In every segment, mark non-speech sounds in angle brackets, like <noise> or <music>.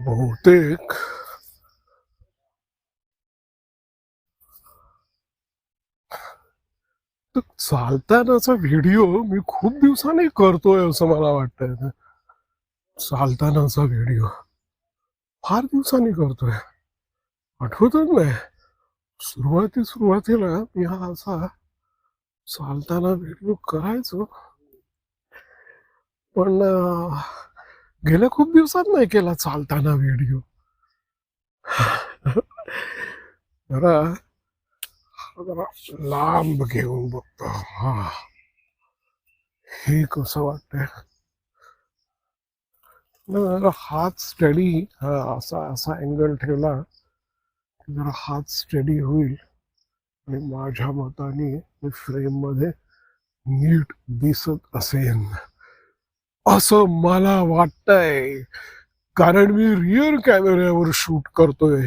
बहुतेक. चालतानाचा व्हिडिओ मी खूप दिवसांनी करतोय असं मला वाटतंय. चालतानाचा व्हिडिओ. फार दिवसांनी करतोय. आठवतच नाही. सुरुवाती सुरुवातीला मी हा असा चालताना व्हिडिओ करायचो. पण गेल्या खूप दिवसात नाही केला चालताना व्हिडिओ जरा जरा लांब घेऊन बघतो. हा. हे कसं वाटतंय? जरा हात स्टडी हा असा असा अँगल ठेवला जरा हात स्टडी होईल. आणि माझ्या मताने मी फ्रेममध्ये नीट दिसत असेन. असं मला वाटतंय. कारण मी रिअर कॅमेऱ्यावर शूट करतोय.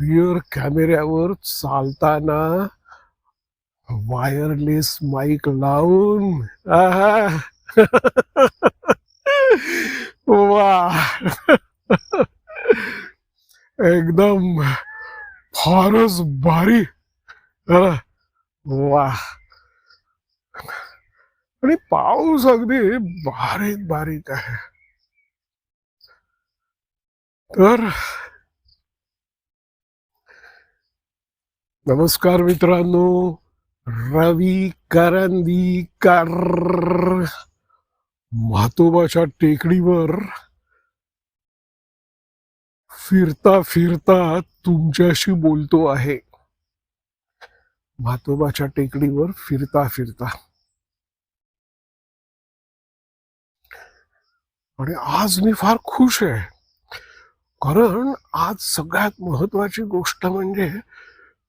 रिअर कॅमेऱ्यावर चालताना वायरलेस माईक लावून. वा. एकदम फारच भारी. वा. आणि पाऊस अगदी बारीक बारीक आहे. तर नमस्कार मित्रांनो रवी करंदीकर म्हातोबाच्या टेकडीवर फिरता फिरता तुमच्याशी बोलतो आहे. म्हातोबाच्या टेकडीवर फिरता फिरता. आणि आज मी फार खुश आहे. कारण आज सगळ्यात महत्वाची गोष्ट म्हणजे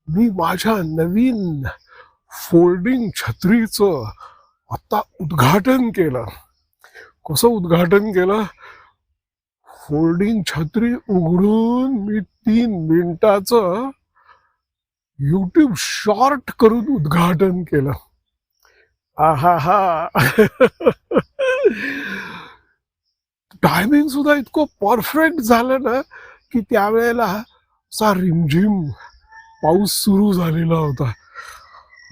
मी माझ्या नवीन फोल्डिंग छत्रीचं आता उद्घाटन केलं. कसं उद्घाटन केलं? फोल्डिंग छत्री उघडून मी तीन मिनिटाचं युट्यूब शॉर्ट करून उद्घाटन केलं. आहा हा <laughs> टायमिंग सुद्धा इतकं परफेक्ट झालं ना की त्यावेळेला असा रिमझिम पाऊस सुरू झालेला होता.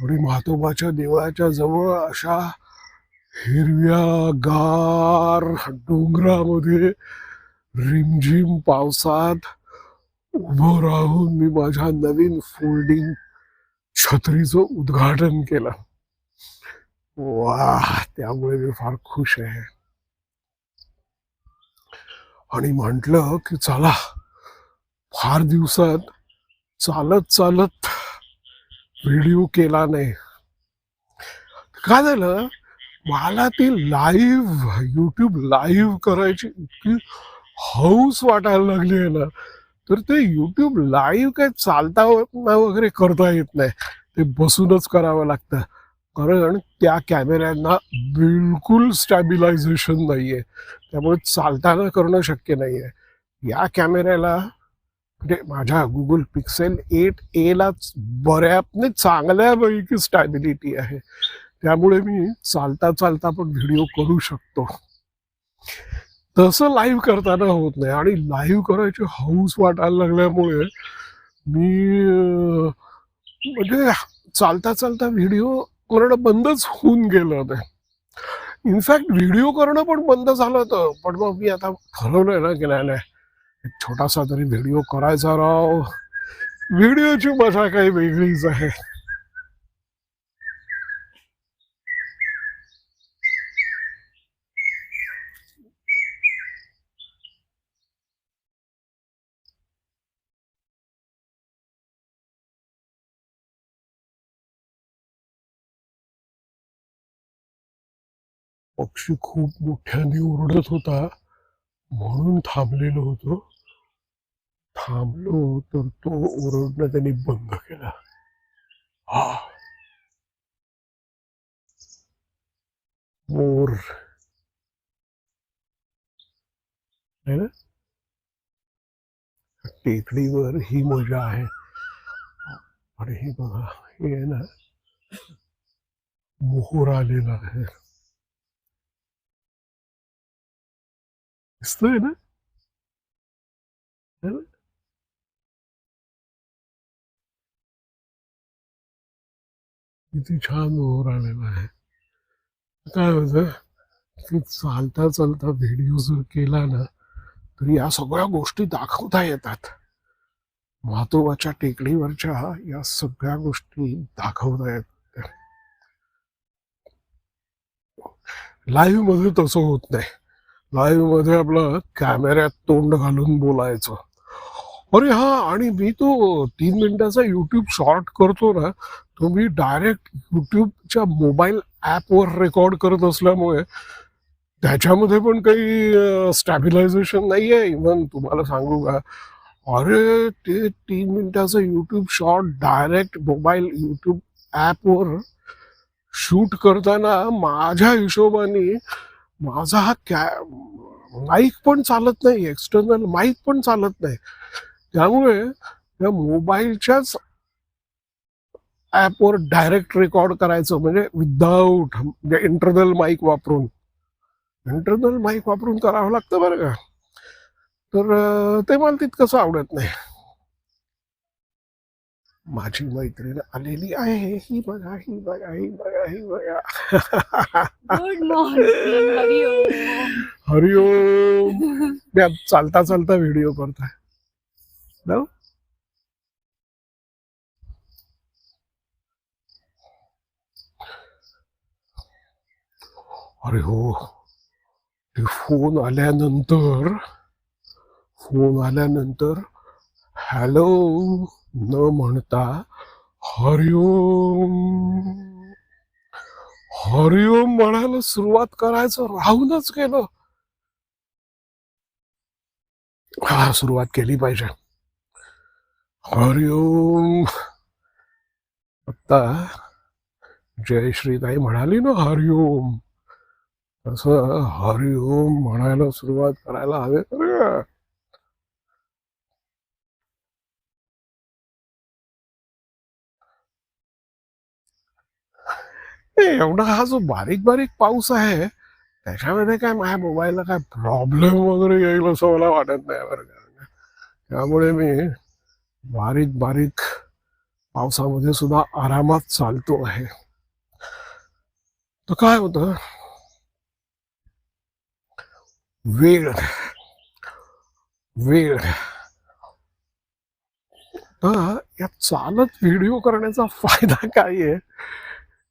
आणि म्हातोबाच्या देवळाच्या जवळ अशा हिरव्या गार डोंगरामध्ये रिमझिम पावसात उभं राहून मी माझ्या नवीन फोल्डिंग छत्रीचं उद्घाटन केलं. वा त्यामुळे मी फार खुश आहे. आणि म्हटलं की चला फार दिवसात चालत चालत व्हिडिओ केला नाही. काय झालं? मला ती लाईव्ह यूट्यूब लाईव्ह करायची इतकी हौस वाटायला लागली आहे ना. तर ते यूट्यूब लाईव्ह काय चालता वगैरे करता येत नाही. ते बसूनच करावं लागतं. कारण त्या कॅमेऱ्यांना बिलकुल स्टॅबिलायझेशन नाहीये. त्यामुळे चालताना करणं शक्य नाहीये. या कॅमेऱ्याला म्हणजे माझ्या गुगल पिक्सेल एट एलाच बऱ्यापने चांगल्यापैकी स्टॅबिलिटी आहे. त्यामुळे मी चालता चालता पण व्हिडिओ करू शकतो. तसं लाईव्ह करताना होत नाही आणि लाईव्ह करायची हौस वाटायला लागल्यामुळे मी म्हणजे चालता चालता व्हिडिओ करणं बंदच होऊन गेलं ते इनफॅक्ट व्हिडिओ करणं पण बंद झालं होतं. पण मग मी आता ठरवलंय ना की नाही नाही एक छोटासा तरी व्हिडिओ करायचा राव. व्हिडिओची मजा काही वेगळीच आहे. पक्षी खूप मोठ्याने ओरडत होता. म्हणून थांबलेलो होतो. थांबलो तर तो ओरडणं त्यांनी बंद केला. हा मोर. है ना? टेकडीवर ही मज़ा आहे. हे बघा, हे ना, मोहर आलेला आहे. दिसतोय ना है किती छान मोर आलेला आहे काय होतं चालता चालता व्हिडिओ जर केला ना तर या सगळ्या गोष्टी दाखवता येतात महत्त्वाच्या टेकडीवरच्या या सगळ्या गोष्टी दाखवता येतात लाईव्हमध्ये तसं होत नाही लाईव्हमध्ये आपलं कॅमेऱ्यात तोंड घालून बोलायचं. अरे हा आणि मी तो तीन मिनिटाचा युट्यूब शॉर्ट करतो ना तो मी डायरेक्ट युट्यूबच्या मोबाईल ॲपवर रेकॉर्ड करत असल्यामुळे त्याच्यामध्ये पण काही स्टॅबिलायझेशन नाही आहे इव्हन तुम्हाला सांगू का अरे ते तीन मिनिटाचं YouTube short direct mobile YouTube ॲपवर शूट करताना माझ्या हिशोबाने माझा हा कॅ माईक पण चालत नाही एक्सटर्नल माईक पण चालत नाही. त्यामुळे या मोबाईलच्याच ॲपवर डायरेक्ट रेकॉर्ड करायचं म्हणजे विदाऊट म्हणजे इंटरनल माईक वापरून. इंटरनल माईक वापरून करावं लागतं बरं का. तर ते मला तितकंसं आवडत नाही. माझी मैत्रीण आलेली आहे. ही बघा ही बघा ही बघा ही बघा. हरिओम हरिओम. चालता चालता व्हिडिओ करताय. जाऊ? अरे हो. ते फोन आल्यानंतर फोन आल्यानंतर हॅलो न म्हणता हरिओम. हरिओम म्हणायला सुरुवात करायचं राहूनच गेलं. हा सुरुवात केली पाहिजे. हरिओम. आता जय श्रीताई म्हणाली ना हरिओम. तसं हरिओम म्हणायला सुरुवात करायला हवे. एवढा हा जो बारीक बारीक पाऊस आहे त्याच्यामध्ये काय माझ्या मोबाईलला काय प्रॉब्लेम वगैरे येईल असं मला वाटत नाही बरं का. त्यामुळे मी बारीक बारीक पावसामध्ये सुद्धा आरामात चालतो आहे. तर काय होतं? वेळ. वेळ. तर या चालत व्हिडिओ करण्याचा फायदा काय आहे?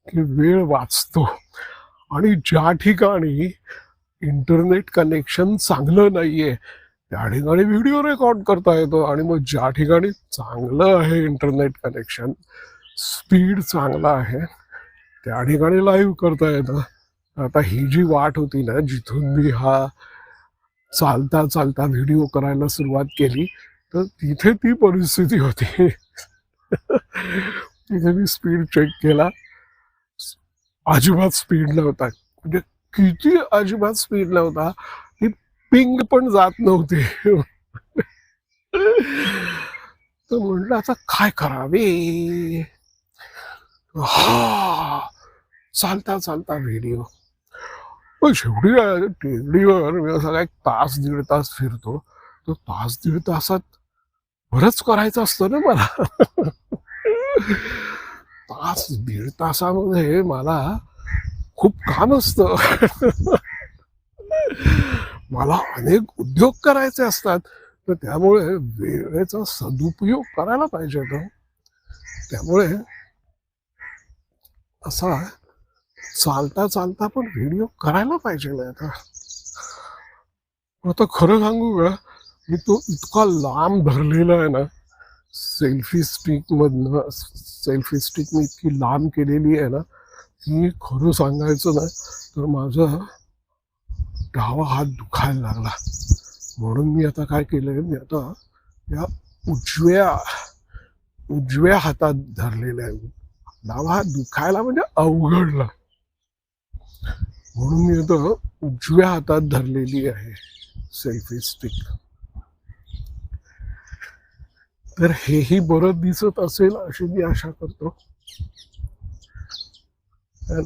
की वेळ वाचतो. आणि ज्या ठिकाणी इंटरनेट कनेक्शन चांगलं नाहीये त्या ठिकाणी व्हिडिओ रेकॉर्ड करता येतो. आणि मग ज्या ठिकाणी चांगलं आहे इंटरनेट कनेक्शन स्पीड चांगला आहे त्या ठिकाणी लाईव्ह करता येतं. आता ही जी वाट होती ना जिथून मी हा चालता चालता व्हिडिओ करायला सुरुवात केली तर तिथे ती परिस्थिती होती. <laughs> तिथे मी स्पीड चेक केला. अजिबात स्पीड नव्हता म्हणजे किती अजिबात स्पीड नव्हता की पिंग पण जात नव्हती. तर म्हटलं आता काय करावे? हा चालता चालता व्हिडिओ पण शेवटी टेकडीवर मी असा काय तास दीड तास फिरतो. तो तास दीड तासात बरंच करायचं असतं ना मला. तास दीड तासामध्ये मला खूप काम असतं. मला अनेक उद्योग करायचे असतात. तर त्यामुळे वेळेचा सदुपयोग करायला पाहिजे तो त्यामुळे असा चालता चालता पण व्हिडिओ करायला पाहिजे ना आता. आता खरं सांगू का? मी तो इतका लांब धरलेला आहे ना सेल्फी स्टिकमधनं सेल्फी स्टिक मी इतकी लांब केलेली आहे ना की खरं सांगायचं ना तर माझा डावा हात दुखायला लागला. म्हणून मी आता काय केलंय मी आता या उजव्या उजव्या हातात धरलेल्या आहे. डावा हात दुखायला म्हणजे अवघडला. म्हणून मी आता उजव्या हातात धरलेली आहे सेल्फी स्टिक तर हेही बरं दिसत असेल अशी मी आशा करतो. ना?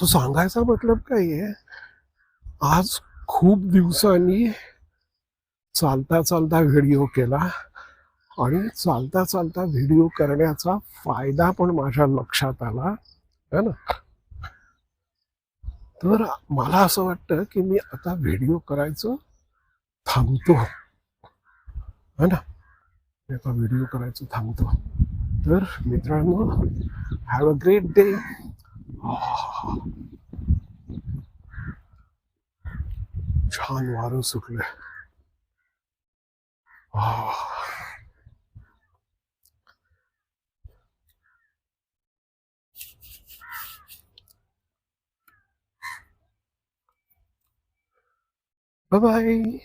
तो सांगायचा मतलब काय आहे? आज खूप दिवसांनी चालता चालता व्हिडिओ केला आणि चालता चालता व्हिडिओ करण्याचा फायदा पण माझ्या लक्षात आला. है ना? तर मला असं वाटतं की मी आता व्हिडिओ करायचं थांबतो है ना मी व्हिडिओ करायचं थांबतो तर मित्रांनो हॅव अ ग्रेट डे छान वारं सुटलंय आह. Bye.